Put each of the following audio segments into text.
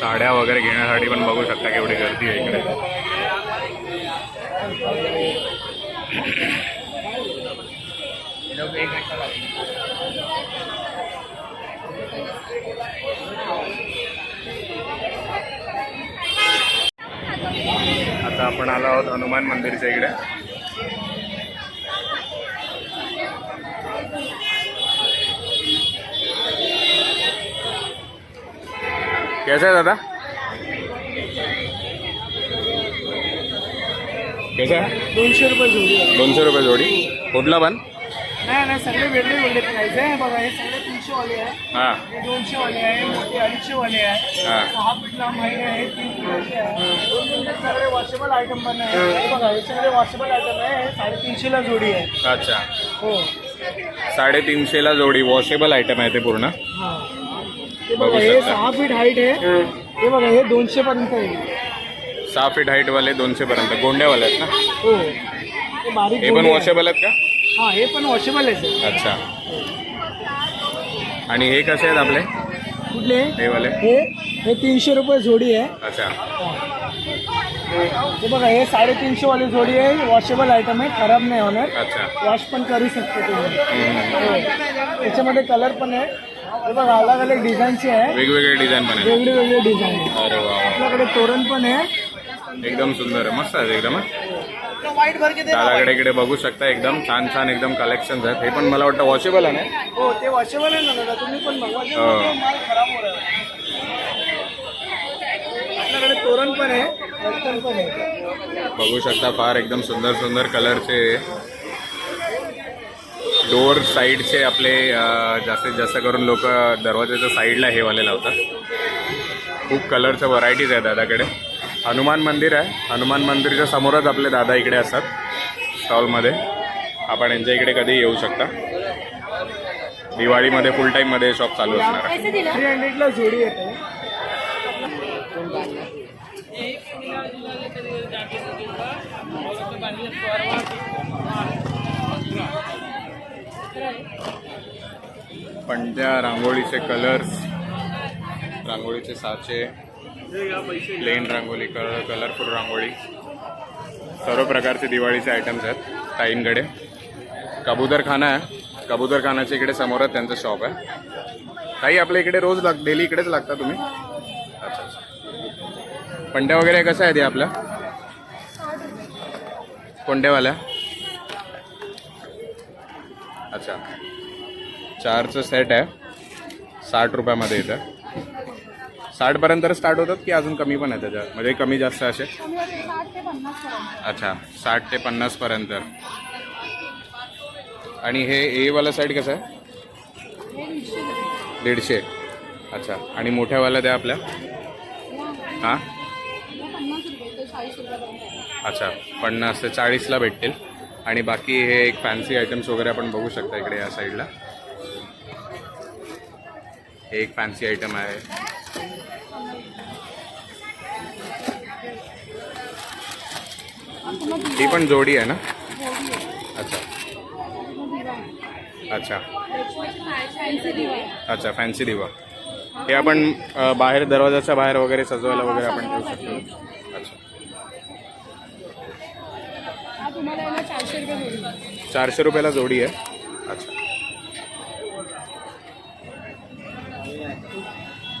साड्या वगैरे घेण्यासाठी पण बघू शकता केवढी गर्दी आहे इकडे. आता आपण आलो आहोत हनुमान मंदिरच्या इकडे. कैसा है दादा? कैसा आहे दोनशे रुपये जोडी आहे. दोनशे रुपये जोडी. कुठला पण? नाही नाही सगळे वेगळे वेगळे प्राईस आहे. बघा हे सगळे तीनशे वाले आहे. हां. हे दोनशे वाले आहे मोठे अडीचशे वाले आहे. हां. सहा आहे तीन किलोचे आहे. सगळे वॉशेबल आयटम पण आहे. हे बघा हे सगळे वॉशेबल आयटम आहे. हे साडेतीनशेला जोडी आहे. अच्छा. हो. साडेतीनशेला जोडी वॉशेबल आयटम आहे ते पूर्ण. हां. हे बघू हे. सहा फीट हाईट आहे. हे. बघा हे दोनशे पर्यंत आहे. सहा फीट हाईटवाले दोनशे पर्यंत. गोंड्यावाले आहेत ना? हो. हे बारीक हे पण गोंडे आहे. वॉशेबल आहेत का? हा हे पण वॉशेबल आहे sir. अच्छा. आणि हे कसे आहेत आपले? कुठले? हे वाले? हे हे तीनशे रुपये जोडी आहे. अच्छा. हे बघा हे साडेतीनशे वाली जोडी आहे. वॉशेबल आयटम आहे. खराब नाही होणार. अच्छा. वॉश पण करू शकतो तुम्ही. हम्म. हो. त्याच्यामध्ये कलर पण आहे. हे बघा अलग अलग डिझाईनचे आहे. वेगवेगळे डिझाईन पण आहे वेगळी वेगळी डिझाईन आहे अरे वा वा. आपल्याकडे तोरण पण आहे. एकदम सुंदर आहे. मस्त आहे एकदम. वाईट भर के दादाकडे इकडे बघू शकता एकदम छान छान एकदम कलेक्शन आहेत. हे पण मला वाटतं वॉशेबल आहे ना? हो ते वॉशेबल आहे ना दादा? तुम्ही पण बघा. हो. माल खराब रहा. आपल्याकडे तोरण पण आहे लटकन पण आहे. बघू शकता फार एकदम सुंदर सुंदर कलरचे डोअर साईडचे आपले जास्तीत जास्त करून लोक दरवाजाच्या साईडला हेवाले लावतात. खूप कलरच्या व्हरायटीज आहेत दादाकडे. हनुमान मंदिर आहे. हनुमान मंदिरच्या समोरच आपले दादा इकडे असतात स्टॉलमध्ये आपण यांच्या इकडे कधी येऊ शकता. दिवाळीमध्ये फुल टाईममध्ये शॉप चालू असणार आहे. येते पणत्या रांगोळीचे कलर्स रांगोळीचे साचे प्लेन रांगोळी कलर कलरफुल रांगोळी सर्व प्रकारचे दिवाळीचे आयटम्स आहेत ताईंकडे. कबूतरखाना आहे. कबूतरखानाच्या इकडे समोरच त्यांचं शॉप आहे. ताई आपल्या इकडे रोज लाग डेली इकडेच लागता तुम्ही? अच्छा अच्छा. पंड्या वगैरे कसं आहे ते आपल्या? कोणत्यावाल्या अच्छा. चारचं सेट आहे. साठ रुपयामध्ये येतं. साठपर्यंत स्टार्ट होतात की अजून कमी पण आहे त्याच्यात? म्हणजे कमी जास्त असे? अच्छा साठ ते पन्नासपर्यंत. आणि हे एवाला साईड कसं आहे? दीडशे. अच्छा आणि मोठ्यावाल्या त्या आपल्या? हां? अच्छा पन्नास ते चाळीसला भेटतील. आणि बाकी हे एक फॅन्सी आयटम्स वगैरे आपण बघू शकता इकडे या साईडला हे एक फॅन्सी आयटम आहे. ही पण जोडी आहे ना? अच्छा. अच्छा. अच्छा फॅन्सी दिवा हे आपण बाहेर दरवाजाच्या बाहेर वगैरे सजवायला वगैरे आपण ठेवू शकतो अच्छा चारशे रुपयाला जोडी आहे. अच्छा.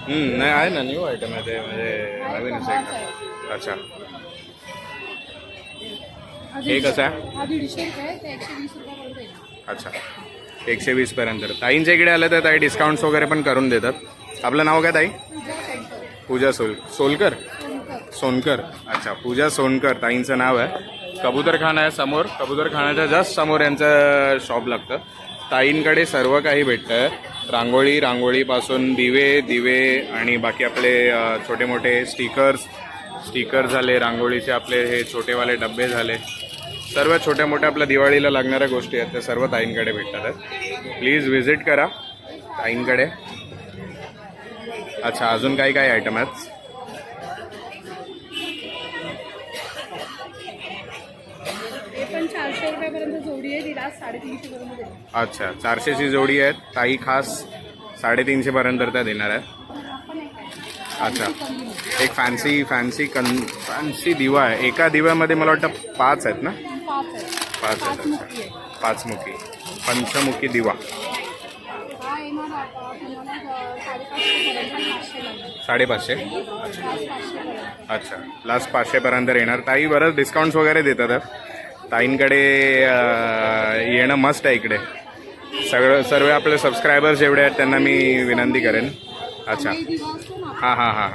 हम्म, नाही आहे ना न्यू आयटम आहे ते म्हणजे नवीनच आहे. अच्छा. हे कसं आहे? हा अच्छा. एकशे वीसपर्यंत ताईंच्या इकडे आलं तर ताई डिस्काउंट्स वगैरे पण करून देतात. आपलं नाव काय ताई? पूजा सोल सोलकर? सोनकर. अच्छा पूजा सोनकर ताईंचं नाव आहे. कबूतरखाना आहे समोर. कबूतरखान्याच्या जस्ट समोर यांचं शॉप लागतं. ताईंकडे सर्व काही भेटतं. रांगोळी रांगोळीपासून दिवे दिवे आणि बाकी आपले छोटे मोठे स्टिकर्स स्टिकर झाले रांगोळीचे आपले हे छोटेवाले डब्बे झाले. सर्व छोट्या मोठ्या आपल्या दिवाळीला लागणाऱ्या गोष्टी आहेत त्या सर्व ताईंकडे भेटतात. प्लीज व्हिजिट करा ताईंकडे. अच्छा अजून काही काही आयटम आहेत हे पण चारशे रुपयापर्यंत जोडी आहे. साडेतीनशे पर्यंत अच्छा चारशेची जोडी आहे ताई खास साडेतीनशे पर्यंत त्या देणार आहेत. अच्छा. एक फॅन्सी फॅन्सी कन फॅन्सी दिवा आहे. एका दिव्यामध्ये मला वाटतं पाच आहेत ना? पाच आहे पाच आहेत अच्छा. पाचमुखी पंचमुखी दिवा. साडेपाचशे अच्छा. लास्ट पाचशेपर्यंत येणार. ताई बरंच डिस्काउंट्स वगैरे देतात. ताईंकडे येणं मस्त आहे इकडे. सगळं सर्व आपले सबस्क्रायबर्स जेवढे आहेत त्यांना मी विनंती करेन. अच्छा. हे हां हां. हां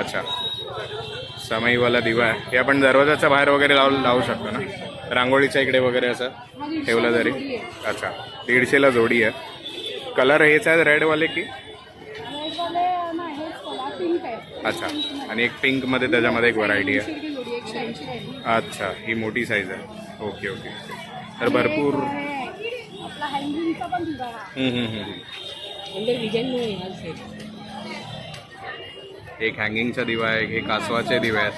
अच्छा. समईवाला दिवा. आहे हे आपण दरवाजाच्या बाहेर वगैरे लावू लावू शकतो ना? रांगोळीच्या इकडे वगैरे असं ठेवलं तरी. अच्छा. दीडशेला जोडी आहे. कलर हेच आहेत रेडवाले की? अच्छा. आणि एक पिंकमध्ये त्याच्यामध्ये एक व्हरायटी आहे. अच्छा ही मोठी साईज आहे. ओके ओके तर भरपूर एक आहे, आपला हँगिंगचा पण दिवा हा हम्म, हम्म, हम्म. एक हँगिंगचा दिवा आहे हे कासवाचे दिवे आहेत.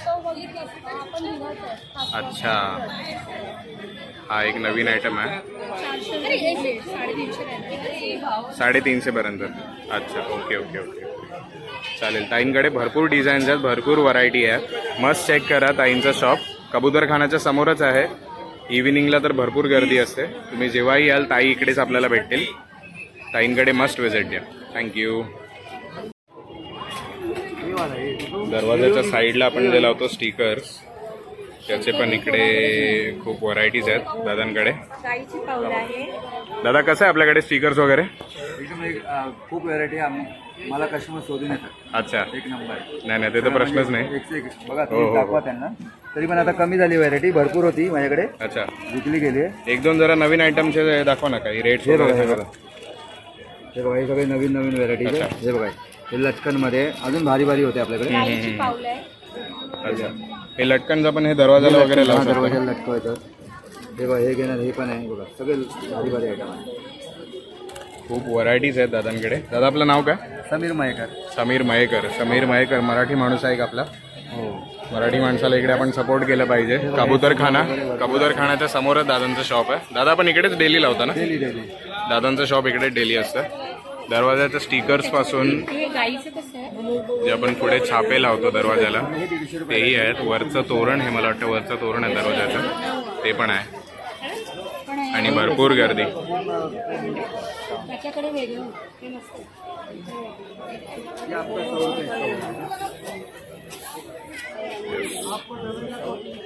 हा अच्छा. हा एक नवीन आयटम आहे. साडेतीनशेपर्यंत अच्छा ओके ओके ओके चालेल. ताईंकडे भरपूर डिझाईन्स आहेत भरपूर व्हरायटी आहे. मस्त चेक करा ताईंचं शॉप कबूतरखानाच्या समोरच आहे. इव्हिनिंगला तर भरपूर गर्दी असते. तुम्ही जेव्हाही याल ताई इकडेच आपल्याला भेटतील. ताईंकडे मस्ट विजिट द्या थँक्यू दरवाजाच्या साईडला आपण जे लावतो स्टिकर्स त्याचे पण इकडे खूप व्हरायटीज आहेत दादांकडे. गाईची पावलं आहे. दादा कसं आहे आपल्याकडे स्टिकर्स वगैरे? खूप व्हरायटी मला कस्टमर शोधून येतात. अच्छा. एक नंबर नाही नाही ते तर प्रश्नच नाही. एक से एक बघा हो, तुम्ही हो, दाखवा हो. त्यांना. तरी पण आता कमी झाली व्हरायटी भरपूर होती माझ्याकडे. अच्छा. विकली गेली आहे. एक दोन जरा नवीन आयटमचे दाखवा ना काही रेट हे बघा हे बघा. हे बघा हे सगळे नवीन नवीन व्हरायटीज अच्छा. हे बघा हे लटकनमध्ये अजून भारी भारी होते आपल्याकडे. गाईची पावलं आहे अच्छा. हे लटकनचं पण हे दरवाजाला वगैरे हा, लावू शकतो दरवाजाला लटकवायचं हे बघा हे घेणार हे पण आहे. बघा सगळे भारी भारी आयटम आहे. खूप व्हरायटीज आहेत दादांकडे. दादा आपलं नाव काय? समीर मयेकर. समीर मयेकर. समीर मयेकर मराठी माणूस आहे का आपला? हो. मराठी माणसाला इकडे आपण सपोर्ट केलं पाहिजे. कबूतरखाना. कबूतरखान्याच्या समोरच दादांचं शॉप आहे. दादा पण इकडेच डेली लावता ना? डेली डेली दादांचं शॉप इकडे डेली असतं. दरवाजाच्या स्टिकर्सपासून हे गाईचं कसं आहे जे आपण पुढे छापे लावतो दरवाजाला तेही आहेत. वरचं तोरण हे मला वाटतं वरचं तोरण आहे दरवाजाचं. ते पण आहे. पण आहे आणि भरपूर गर्दी.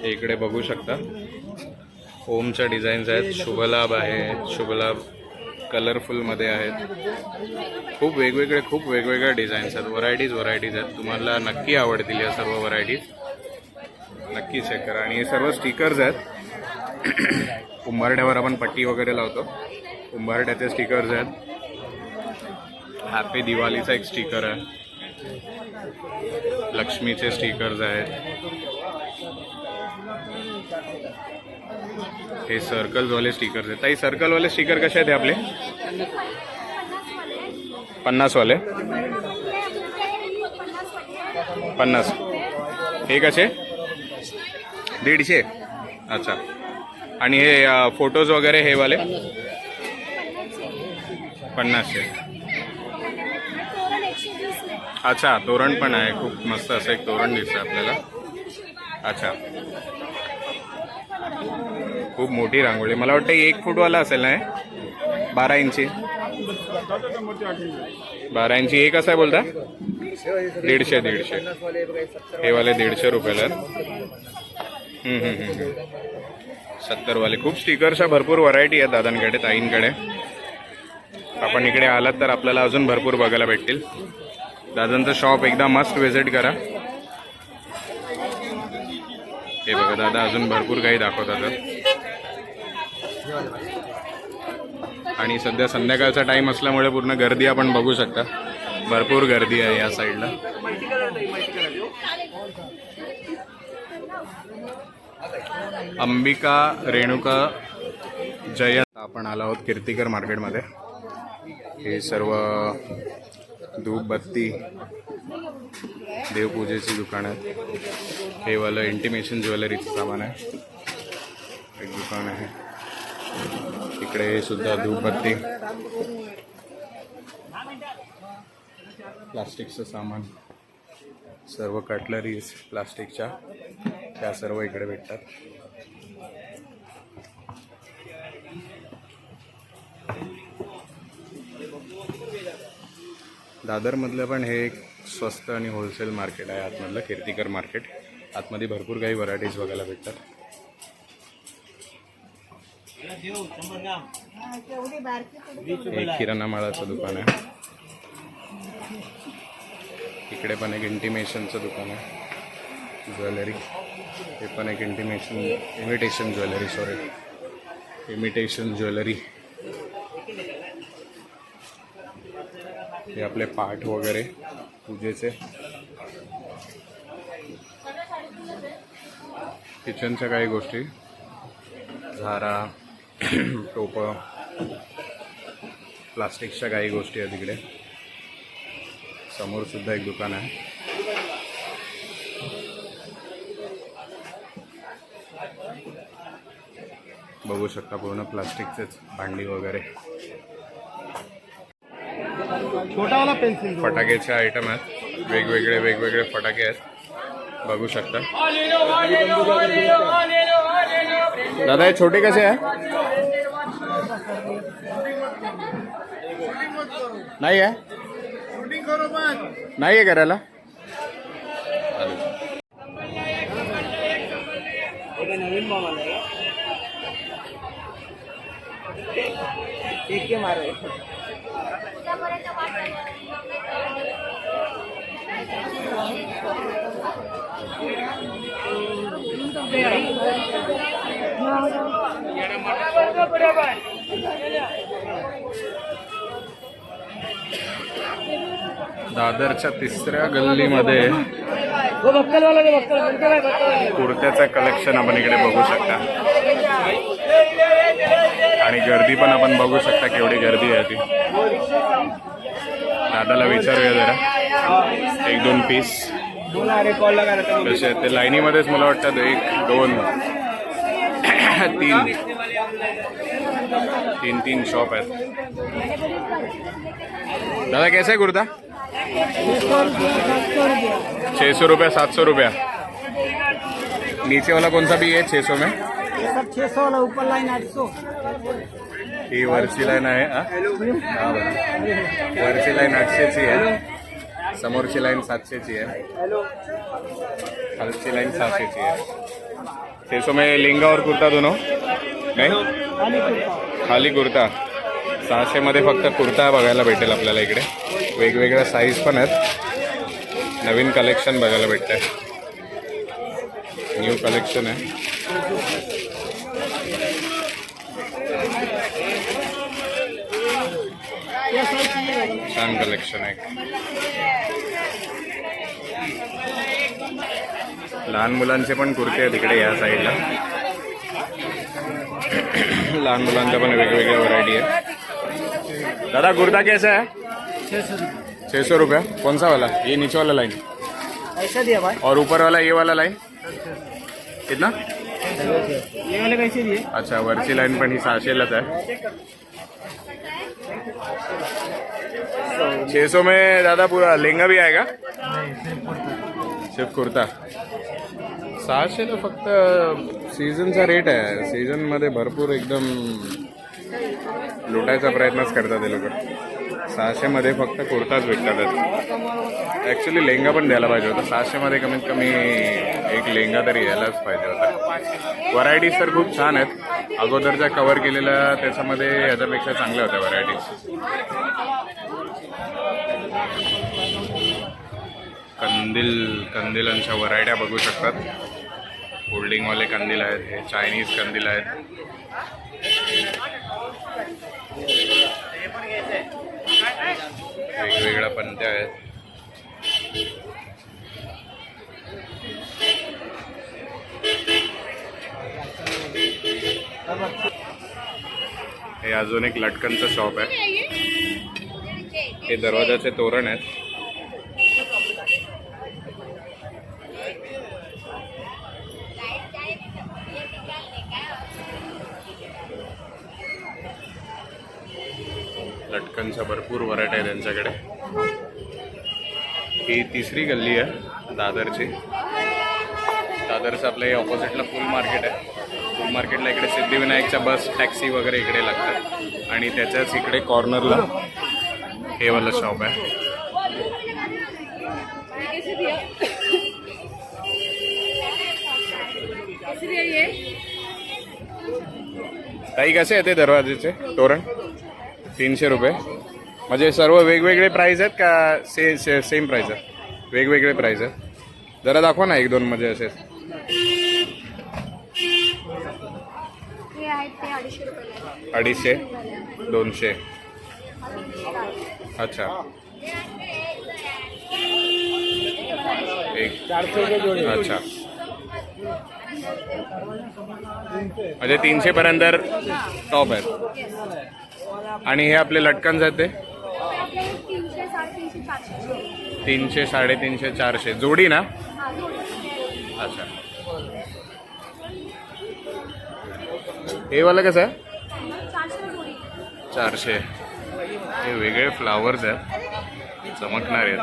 ते इकडे बघू शकता. ओमच्या डिझाईन्स आहेत. शुभलाभ आहे. शुभलाभ कलरफुलमध्ये आहेत. खूप वेगवेगळे खूप वेगवेगळ्या डिझाईन्स आहेत. व्हरायटीज व्हरायटीज आहेत. तुम्हाला नक्की आवडतील या सर्व व्हरायटीज नक्की चेक करा. आणि हे सर्व स्टिकर्स आहेत. कुंभारड्यावर आपण पट्टी वगैरे लावतो. उंबरठ्याचे स्टिकर्स आहेत. हॅपी दिवाळीचा एक स्टिकर आहे. लक्ष्मीचे स्टिकर्स आहेत. हे सर्कल्सवाले स्टिकर्स आहेत. ताई सर्कलवाले स्टिकर कसे आहेत आपले? पन्नासवाले पन्नास. हे कसे? दीडशे. अच्छा. आणि हे फोटोज वगैरे हे वाले? पन्नासशे. अच्छा तोरण पण आहे. खूप मस्त असं एक तोरण दिसतं आपल्याला. अच्छा. खूप मोठी रांगोळी. मला वाटतं एक फूटवाला असेल ना बारा इंची. बारा इंची. एक असा आहे बोलता? दीडशे दीडशे. हे वाले दीडशे रुपयाला सत्तरवाले. खूप स्टिकर्सच्या भरपूर व्हरायटी आहेत दादांकडे ताईंकडे. आपण इकडे आलात तर आपल्याला अजून भरपूर बघायला भेटतील. दादांचं शॉप एकदा मस्ट व्हिजिट करा. हे बघा दादा अजून भरपूर काही दाखवतात. आणि सध्या संध्याकाळचा टाईम असल्यामुळे पूर्ण गर्दी आपण बघू शकता. भरपूर गर्दी आहे या साईडला अंबिका रेणुका जयंत आपण आलो आहोत कीर्तिकर मार्केटमध्ये हे सर्व धूप बत्ती देवपूजेची दुकान आहेत. हे वालं इंटिमेशन ज्वेलरीचं सामान आहे. एक दुकान आहे. इकडे सुद्धा धूपबत्ती. प्लास्टिकचं सामान. सर्व कटलरीज प्लास्टिकच्या त्या सर्व इकडे भेटतात. दादरमधलं पण हे एक स्वस्त आणि होलसेल मार्केट आहे आतमधलं कीर्तिकर मार्केट आतमध्ये भरपूर काही व्हरायटीज बघायला भेटतात. एक किराणा माळाचं दुकान आहे. इकडे पण एक इंटिमेशनचं दुकान आहे. ज्वेलरी हे पण एक intimation imitation jewellery sorry imitation jewellery हे आपले पाठ वगैरे पूजेचे. किचनच्या काही गोष्टी. झारा टोपं प्लास्टिकच्या काही गोष्टी आहेत तिकडे समोर सुद्धा एक दुकान आहे. बघू शकता पूर्ण प्लास्टिकचेच भांडी वगैरे. छोटावाला पेन्सिल फटाक्याचे आयटम आहेत वेगवेगळे वेगवेगळे फटाके आहेत बघू शकता दादा हे छोटे कसे आहे नाही आहे नाही आहे करायला नवीन माल आहे एक के मारे दादरच्या तिसऱ्या गल्लीमध्ये कुडत्याचं कुर्त्याचं कलेक्शन आपण इकडे बघू शकता. आणि गर्दी पण आपण बघू शकता केवढी गर्दी आहे ती. दादाला विचारूया जरा. एक दोन पीस कसे आहेत ते लाईनीमध्येच मला वाटतं एक दोन तीन. तीन तीन शॉप आहेत. दादा कैसा आहे कुर्ता? छः सौ रुपया सात सौ रुपया. नीचे वाला कौन सा भी है छः सौ में? ये छे सौ वाला ऊपर लाइन आठ सौ. ही वरची लाईन आहे हा? हा बरं. वरची लाईन आठशेची आहे. समोरची लाईन सातशेची आहे. खालची लाईन सहाशेची आहे. ते समय लिंगावर कुर्ता दोनो. नाही? खाली कुर्ता. खाली कुर्ता सहाशेमध्ये फक्त कुर्ता बघायला भेटेल आपल्याला इकडे. वेगवेगळ्या साईज पण आहेत. नवीन कलेक्शन बघायला भेटतंय. न्यू कलेक्शन आहे. छान कलेक्शन आहे लहान मुलांचे पण कुर्ते आहेत इकडे या साईडला. लहान मुलांच्या पण वेगवेगळ्या व्हरायटी आहे दादा कुर्ता कैसा है? रुपये छः सौ रुपया. कौन सा वाला? ये नीचे वाला लाइन ऐसा दिया भाई. और ऊपर वाला ये वाला लाइन कितना? ये वाले कैसे दिए? अच्छा वरची लाईन पण ही सहाशेलाच आहे. छः सौ में दादा पूरा लेंगा भी आएगा। सिर्फ कुर्ता। सहाशेला फक्त सीझनचा रेट आहे सीझनमध्ये भरपूर एकदम लुटायचा प्रयत्नच करतात ते लोक. सहाशेमध्ये फक्त कुर्ताच भेटतात. ॲक्च्युली लेंगा पण द्यायला पाहिजे होता. सहाशेमध्ये कमीत कमी एक लेंगा तरी यायलाच पाहिजे होता. व्हरायटीज तर खूप छान आहेत. अगोदरच्या कवर केलेल्या त्याच्यामध्ये याच्यापेक्षा चांगल्या होत्या व्हरायटीज कंदील कंदिलांच्या व्हरायट्या बघू शकतात. होल्डिंगवाले कंदील आहेत हे चायनीज कंदील आहेत. वेगवेगळ्या पंत्या आहेत. हे अजून एक लटकनचं शॉप आहे. हे दरवाजाचे तोरण आहेत. लटकनच्या भरपूर व्हरायटी आहे त्यांच्याकडे ही तिसरी गल्ली आहे दादरची. दादरचं आपल्या या ऑपोजिटला फुल मार्केट आहे. फुल मार्केटला इकडे सिद्धिविनायकच्या बस टॅक्सी वगैरे इकडे लागतात. आणि त्याच्याच इकडे कॉर्नरला हे वाला शॉप आहे. ताई कसे आहे ते दरवाजेचे? तोरण? तीनशे रुपये. म्हणजे सर्व वेगवेगळे प्राईस आहेत का से से सेम प्राईस आहे वेगवेगळे प्राईस आहेत. जरा दाखवा ना एक दोन मध्ये असे. आहेत अडीचशे दोनशे. अच्छा. एक. अच्छा. म्हणजे तीनशे पर्यंत टॉप आहेत. आणि हे आपले लटकन आहेत ते? आपल्याकडे तीनशे साडेतीनशे चारशे. जोडी ना? जोडी. अच्छा. हे वाला कसं आहे? चारशे. हे वेगळे फ्लावर्स आहेत. चमकणार आहेत.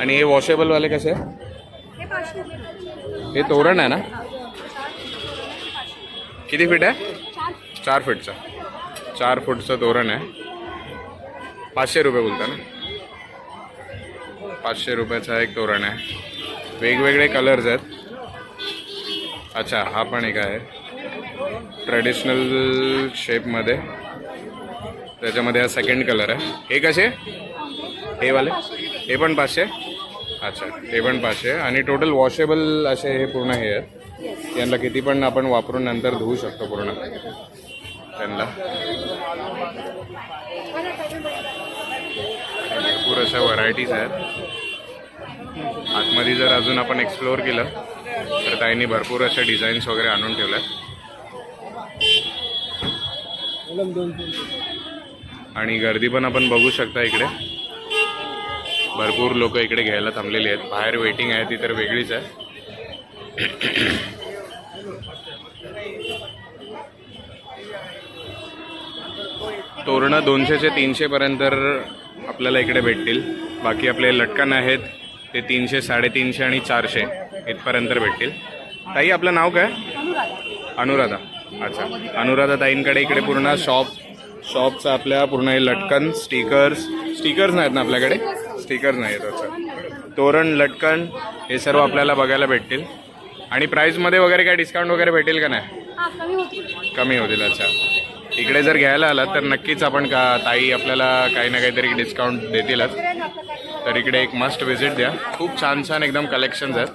आणि हे वॉशेबल वाले कसे हे तोरण आहे ना? किती फीट आहे? चार. फीटचं चार फूटचं तोरण आहे. पाचशे रुपये बोलता ना? पाचशे रुपयाचा एक तोरण आहे. वेगवेगळे कलर्स आहेत. अच्छा हा पण एक आहे. ट्रेडिशनल शेपमध्ये त्याच्यामध्ये हा सेकंड कलर आहे. हे कसे? हे वाले? हे पण पाचशे? अच्छा हे पण पाचशे. आणि टोटल वॉशेबल असे हे पूर्ण हे आहेत. त्यांना किती पण आपण वापरून नंतर धुवू शकतो पूर्ण. त्यांना. भरपूर अशा व्हरायटीज आहेत. आतमध्ये जर अजून आपण एक्सप्लोअर केलं तर ताईंनी भरपूर अशा डिझाईन्स वगैरे आणून ठेवल्या आणि गर्दी पण आपण बघू शकता इकडे. भरपूर लोक इकडे घ्यायला थांबलेली आहेत. बाहेर वेटिंग आहे ती तर वेगळीच आहे. तोरणं दोनशे ते तीनशे पर्यंत आपल्याला इकडे भेटतील. बाकी आपले लटकन आहेत ते तीनशे साडेतीनशे आणि चारशे इथपर्यंत भेटतील. ताई आपलं नाव काय? अनुराधा. अच्छा. अनुराधा ताईंकडे इकडे पूर्ण शॉप शॉपचं आपल्या पूर्ण हे लटकन स्टिकर्स स्टिकर्स नाहीत ना आपल्याकडे? स्टिकर्स नाहीत अच्छा. तोरण लटकन हे सर्व आपल्याला बघायला भेटतील. आणि प्राईसमध्ये वगैरे काय डिस्काउंट वगैरे भेटेल का नाही? कमी होतील अच्छा. इकडे जर घ्यायला आलात तर नक्कीच आपण का ताई आपल्याला काही ना काहीतरी डिस्काउंट देतीलच. तर इकडे एक मस्ट व्हिजिट द्या. खूप छान छान एकदम कलेक्शन्स आहेत.